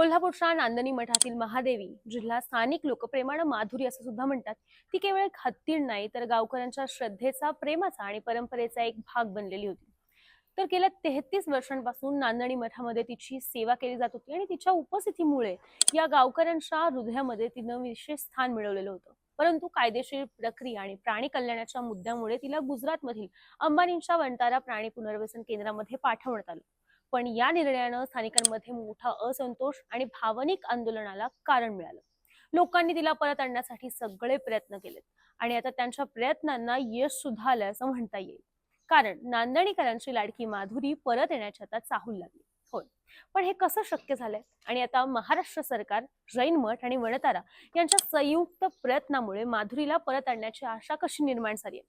कोल्हापूरच्या नांदणी मठातील महादेवी जिल्हा स्थानिक लोकप्रेमानं माधुरी असं सुद्धा म्हणतात. ती केवळ एक हत्तीण नाही तर गावकऱ्यांच्या श्रद्धेचा प्रेमाचा आणि परंपरेचा एक भाग बनलेली होती. तर गेल्या तेहतीस वर्षांपासून नांदणी मठामध्ये तिची सेवा केली जात होती आणि तिच्या उपस्थितीमुळे या गावकऱ्यांच्या हृदयामध्ये तिनं विशेष स्थान मिळवलेलं होतं. परंतु कायदेशीर प्रक्रिया आणि प्राणी कल्याणाच्या मुद्द्यामुळे तिला गुजरातमधील अंबानींच्या वंटारा प्राणी पुनर्वसन केंद्रामध्ये पाठवण्यात आलं. पण या निर्णयानं स्थानिकांमध्ये मोठा असंतोष आणि भावनिक आंदोलनाला कारण मिळालं. लोकांनी तिला परत आणण्यासाठी सगळे प्रयत्न केलेत आणि आता त्यांच्या प्रयत्नांना यश सुद्धा आलं असं म्हणता येईल. कारण नांदणीकरांची लाडकी माधुरी परत येण्याची आता चाहूल लागली. होय. पण हे कसं शक्य झालंय? आणि आता महाराष्ट्र सरकार जैन मठ आणि वणतारा यांच्या संयुक्त प्रयत्नामुळे माधुरीला परत आणण्याची आशा कशी निर्माण झाली आहे?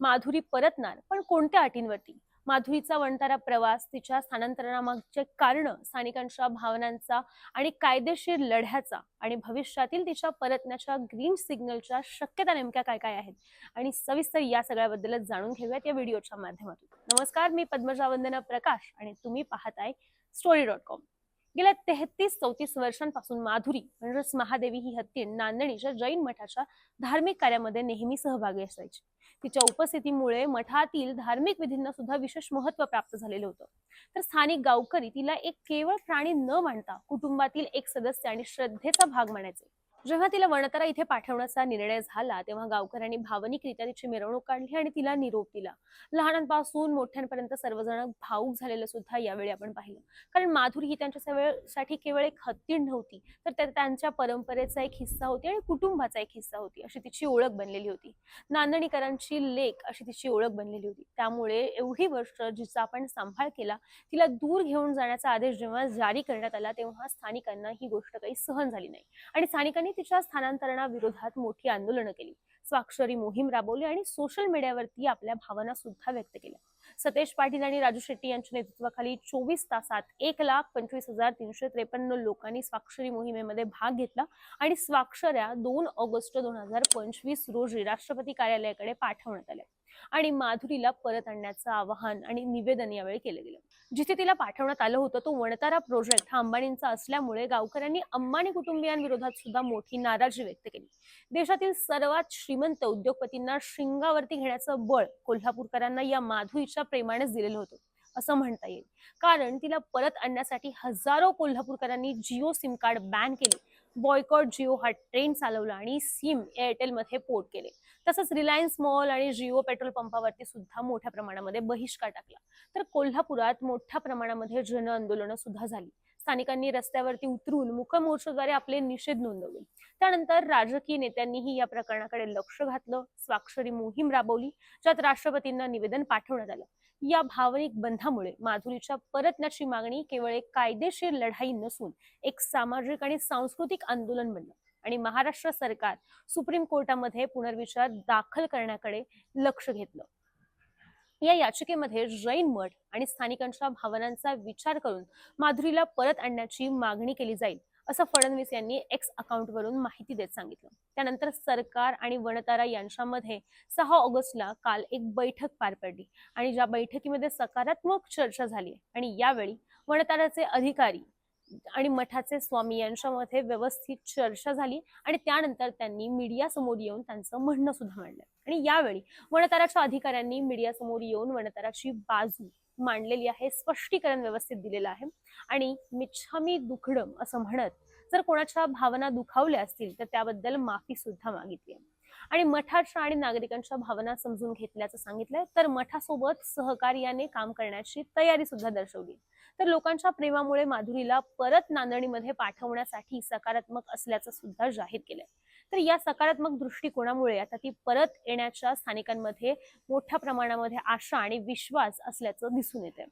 माधुरी परतणार पण कोणत्या अटींवरती? माधुरीचा वणतारा प्रवास तिच्या स्थानांतरणामागचे कारण स्थानिकांच्या भावनांचा आणि कायदेशीर लढ्याचा आणि भविष्यातील तिच्या परतण्याच्या ग्रीन सिग्नलच्या शक्यता नेमक्या काय काय आहेत? आणि सविस्तर या सगळ्याबद्दलच जाणून घेऊयात या व्हिडिओच्या माध्यमातून. नमस्कार मी पद्मजा वंदना प्रकाश आणि तुम्ही पाहताय स्टोरी डॉट कॉम गेल्या तेहतीस चौतीस वर्षांपासून माधुरी म्हणजेच महादेवी ही हत्ती नांदणीच्या जैन मठाच्या धार्मिक कार्यामध्ये नेहमी सहभागी असायची. तिच्या उपस्थितीमुळे मठातील धार्मिक विधींना सुद्धा विशेष महत्त्व प्राप्त झालेलं होतं. तर स्थानिक गावकरी तिला एक केवळ प्राणी न मानता कुटुंबातील एक सदस्य आणि श्रद्धेचा भाग मानायचे. जेव्हा तिला वणतारा इथे पाठवण्याचा निर्णय झाला तेव्हा गावकऱ्यांनी भावनिकरित्या तिची मिरवणूक काढली आणि तिला निरोप दिला. लहानांपासून मोठ्यांपर्यंत सर्वजण भाऊक झालेलं सुद्धा यावेळी आपण पाहिलं. कारण माधुरी ही त्यांच्या केवळ एक हत्तीण नव्हती तर त्या- त्यांच्या परंपरेचा एक हिस्सा होती आणि कुटुंबाचा एक हिस्सा होती अशी तिची ओळख बनलेली होती. नांदणीकरांची लेख अशी तिची ओळख बनलेली होती. त्यामुळे एवढी वर्ष जिचा आपण सांभाळ केला तिला दूर घेऊन जाण्याचा आदेश जेव्हा जारी करण्यात आला तेव्हा स्थानिकांना ही गोष्ट काही सहन झाली नाही. आणि स्थानिकांनी तिच्या स्थानांतरणाविरोधात मोठी आंदोलनं केली. स्वाक्षरी मोहीम राबवली आणि सोशल मीडियावरती आपल्या भावना सुद्धा व्यक्त केल्या. सतेश पाटील आणि राजू शेट्टी यांच्या नेतृत्वाखाली चोवीस तासात एक लाख पंचवीस हजार तीनशे त्रेपन्न लोकांनी स्वाक्षरी मोहिमेमध्ये भाग घेतला आणि स्वाक्षऱ्या दोन ऑगस्ट दोन हजार पंचवीस रोजी राष्ट्रपती कार्यालयाकडे पाठवण्यात आल्या. आणि माधुरीला परत आणण्याचं आवाहन आणि निवेदन यावेळी केलं गेलं. जिथे तिला पाठवण्यात आलं होतं तो वणतारा प्रोजेक्ट हा अंबानींचा असल्यामुळे गावकऱ्यांनी अंबानी कुटुंबियांविरोधात सुद्धा मोठी नाराजी व्यक्त केली. देशातील सर्वात श्रीमंत उद्योगपतींना शिंगावरती घेण्याचं बळ कोल्हापूरकरांना या माधुरीच्या प्रेमानेच दिलेलं होतं असं म्हणता येईल. कारण तिला परत आणण्यासाठी हजारो कोल्हापूरकरांनी जिओ सिम कार्ड बॅन केले बॉयकॉट जिओ हा ट्रेंड चालवला आणि सिम एअरटेलमध्ये पोर्ट केले. तसंच रिलायन्स मॉल आणि जिओ पेट्रोल पंपावरती सुद्धा मोठ्या प्रमाणामध्ये बहिष्कार टाकला. तर कोल्हापुरात मोठ्या प्रमाणामध्ये जन आंदोलनं सुद्धा झाली. स्थानिकांनी रस्त्यावरती उतरून मुख मोर्चाद्वारे आपले निषेध नोंदवले. त्यानंतर राजकीय नेत्यांनीही या प्रकरणाकडे लक्ष घातलं. स्वाक्षरी मोहीम राबवली ज्यात राष्ट्रपतींना निवेदन पाठवण्यात आलं. या भावनिक बंधामुळे माधुरीच्या परतण्याची मागणी केवळ एक कायदेशीर लढाई नसून एक सामाजिक आणि सांस्कृतिक आंदोलन बनलं. आणि महाराष्ट्र सरकार सुप्रीम कोर्टामध्ये पुनर्विचार दाखल करण्याकडे लक्ष घेतलं. या याचिकेमध्ये जैन मठ आणि स्थानिकांच्या भावनांचा विचार करून माधुरीला परत आणण्याची मागणी केली जाईल असं फडणवीस यांनी एक्स अकाउंटवरून माहिती देत सांगितलं. त्यानंतर सरकार आणि वणतारा यांच्यामध्ये सहा ऑगस्टला काल एक बैठक पार पडली आणि ज्या बैठकीमध्ये सकारात्मक चर्चा झाली आणि यावेळी वणताराचे अधिकारी आणि मठाचे स्वामी यांच्यामध्ये व्यवस्थित चर्चा झाली आणि त्यानंतर त्यांनी मीडिया समोर येऊन त्यांचं म्हणणं सुद्धा मांडलं. आणि यावेळी वणताराच्या अधिकाऱ्यांनी मीडिया समोर येऊन वणताराची बाजू मांडलेली आहे स्पष्टीकरण व्यवस्थित दिलेलं आहे. आणि मिच्छामी दुखडम असं म्हणत जर कोणाच्या भावना दुखावल्या असतील तर त्याबद्दल माफी सुद्धा मागितली आहे. आणि मठाच्या आणि नागरिकांच्या भावना समजून घेतल्याचं सांगितलंय तर मठासोबत सहकार्याने काम करण्याची तयारी सुद्धा दर्शवली. तर लोकांच्या प्रेमामुळे माधुरीला परत नांदणीमध्ये पाठवण्यासाठी सकारात्मक असल्याचं सुद्धा जाहीर केलंय. तर या सकारात्मक दृष्टिकोनामुळे आता ती परत येण्याच्या स्थानिकांमध्ये मोठ्या प्रमाणामध्ये आशा आणि विश्वास असल्याचं दिसून येते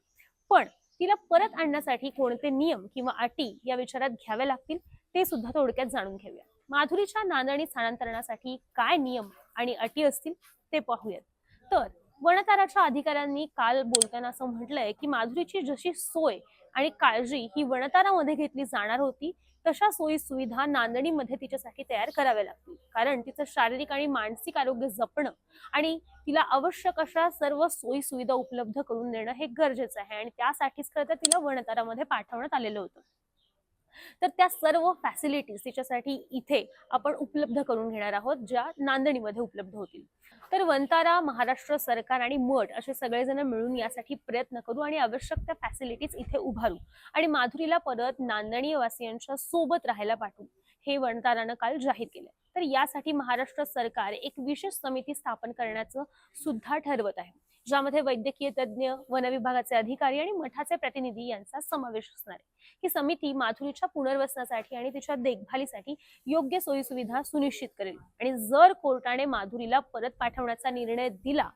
पण तिला परत आणण्यासाठी कोणते नियम किंवा अटी या विचारात घ्याव्या लागतील ते सुद्धा थोडक्यात जाणून घेऊया. माधुरीच्या नांदणी स्थानांतरणासाठी काय नियम आणि अटी असतील ते पाहूयात. तर वनताराच्या अधिकाऱ्यांनी काल बोलताना असं म्हटलंय की माधुरीची जशी सोय आणि काळजी ही वनतारामध्ये घेतली जाणार होती तशा सोयी सुविधा नांदणीमध्ये तिच्यासाठी तयार कराव्या लागतील. कारण तिचं शारीरिक आणि मानसिक आरोग्य जपणं आणि तिला आवश्यक अशा सर्व सोयी सुविधा उपलब्ध करून देणं हे गरजेचं आहे आणि त्यासाठीच खरं तर तिला वनतारामध्ये पाठवण्यात आलेलं होतं. तर त्या सर्व फॅसिलिटीज तिच्यासाठी इथे आपण उपलब्ध करून घेणार आहोत ज्या नांदणीमध्ये उपलब्ध होतील. तर वंतारा महाराष्ट्र सरकार आणि मठ असे सगळेजण मिळून यासाठी प्रयत्न करू आणि आवश्यक त्या फॅसिलिटीज इथे उभारू. आणि माधुरीला परत नांदणीवासियांच्या सोबत राहायला पाठवू. हे वंतारानं काल जाहीर केलं. तर यासाठी महाराष्ट्र सरकार एक विशेष समिती स्थापन करण्याचं सुद्धा ठरवत आहे. ज्यामध्ये वैद्यकीय तज्ज्ञ वन विभागाचे अधिकारी आणि मठाचे प्रतिनिधी यांचा समावेश असणार आहे. ही समिती माधुरीच्या पुनर्वसनासाठी आणि तिच्या देखभालीसाठी योग्य सोयी सुविधा सुनिश्चित करेल. आणि जर कोर्टाने माधुरीला परत पाठवण्याचा निर्णय दिला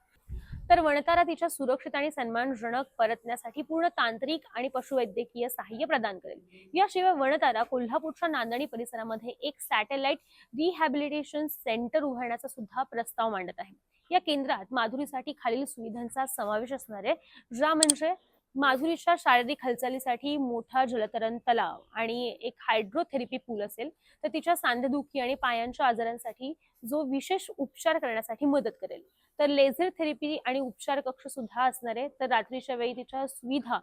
तर वणतारा तिच्या सुरक्षित आणि सन्मानजनक परतण्यासाठी पूर्ण तांत्रिक आणि पशुवैद्यकीय सहाय्य प्रदान करेल. याशिवाय वणतारा कोल्हापूरच्या नांदणी परिसरामध्ये एक सॅटेलाइट रिहॅबिलिटेशन सेंटर उभारण्याचा सुद्धा प्रस्ताव मांडत आहे. या केंद्रात माधुरीसाठी खालील सुविधांचा समावेश असणार आहे ज्या म्हणजे माधुरीच्या शारीरिक हालचालीसाठी मोठा जलतरण तलाव आणि एक हायड्रोथेरपी पूल असेल तर तिच्या सांधेदुखी आणि पायांच्या आजारांसाठी जो विशेष उपचार करण्यासाठी मदत करेल. तर लेझर थेरपी आणि उपचार कक्ष सुद्धा असणार आहे तर रात्रीच्या वेळी तिच्या सुविधा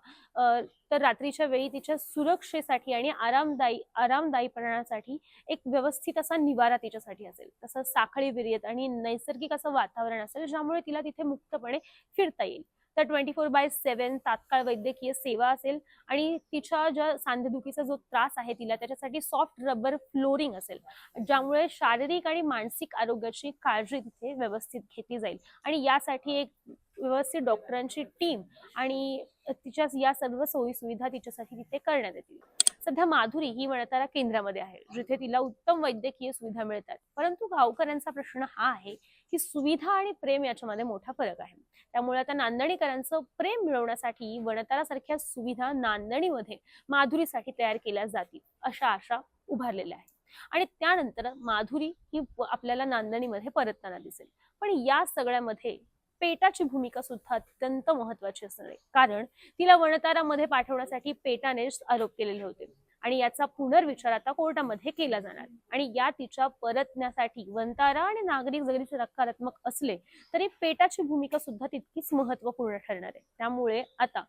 तर रात्रीच्या वेळी तिच्या सुरक्षेसाठी आणि आरामदायी आरामदायीपणासाठी एक व्यवस्थित असा निवारा तिच्यासाठी असेल. तसंच साखळी विर्यत आणि नैसर्गिक असं वातावरण असेल ज्यामुळे तिला तिथे मुक्तपणे फिरता येईल. तर ट्वेंटी फोर बाय सेव्हन तात्काळ वैद्यकीय सेवा असेल आणि तिच्या ज्या सांधेदुखीचा जो त्रास आहे तिला त्याच्यासाठी सॉफ्ट रबर फ्लोरिंग असेल ज्यामुळे शारीरिक आणि मानसिक आरोग्याची काळजी तिथे व्यवस्थित घेतली जाईल. आणि यासाठी एक व्यवस्थित डॉक्टरांची टीम आणि तिच्या या सर्व सोयी सुविधा तिच्यासाठी तिथे करण्यात येतील. सध्या माधुरी ही वणतारा केंद्रामध्ये आहे जिथे तिला उत्तम वैद्यकीय सुविधा मिळतात. परंतु गावकऱ्यांचा प्रश्न हा आहे की सुविधा आणि प्रेम याच्यामध्ये मोठा फरक आहे. त्यामुळे आता नांदणीकरांचं प्रेम मिळवण्यासाठी वणतारासारख्या सुविधा नांदणीमध्ये माधुरीसाठी तयार केल्या जातील अशा आशा उभारलेल्या आहेत. आणि त्यानंतर माधुरी ही आपल्याला नांदणीमध्ये परतताना दिसेल. पण या सगळ्यामध्ये पेटाची भूमिका सुद्धा अत्यंत महत्वाची असणार आहे. कारण तिला वणतारामध्ये पाठवण्यासाठी पेटाने आरोप केलेले होते. आणि याचा पुनर्विचार आता कोर्टामध्ये केला जाणार. आणि या तिच्या परतण्यासाठी वंतारा आणि नागरिक जरी सकारात्मक असले तरी पेटाची भूमिका सुद्धा तितकीच महत्त्वपूर्ण ठरणार आहे. त्यामुळे आता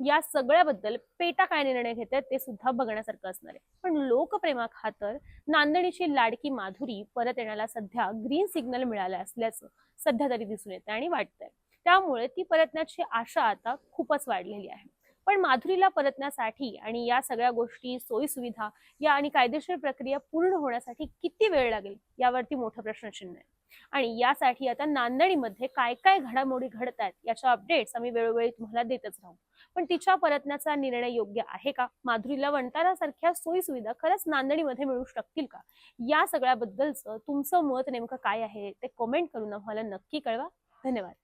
या सगळ्याबद्दल पेटा काय निर्णय घेते ते सुद्धा बघण्यासारखं असणार आहे. पण लोकप्रेमा खातर नांदणीची लाडकी माधुरी परत येण्याला सध्या ग्रीन सिग्नल मिळालं असल्याचं सध्या तरी दिसून येतं आणि वाटतंय. त्यामुळे ती परतण्याची आशा आता खूपच वाढलेली आहे. पण माधुरीला परतण्यासाठी आणि या सगळ्या गोष्टी सोयीसुविधा या आणि कायदेशीर प्रक्रिया पूर्ण होण्यासाठी किती वेळ लागेल? यावरती मोठं प्रश्नचिन्ह आहे. आणि यासाठी आता नांदणीमध्ये काय काय घडामोडी घडत आहेत याच्या अपडेट्स आम्ही वेळोवेळी तुम्हाला देतच राहू. पण तिच्या परतण्याचा निर्णय योग्य आहे का? माधुरीला वंटारासारख्या सोयी सुविधा खरंच नांदणीमध्ये मिळू शकतील का? या सगळ्याबद्दलचं तुमचं मत नेमकं काय आहे ते कमेंट करून आम्हाला नक्की कळवा. धन्यवाद.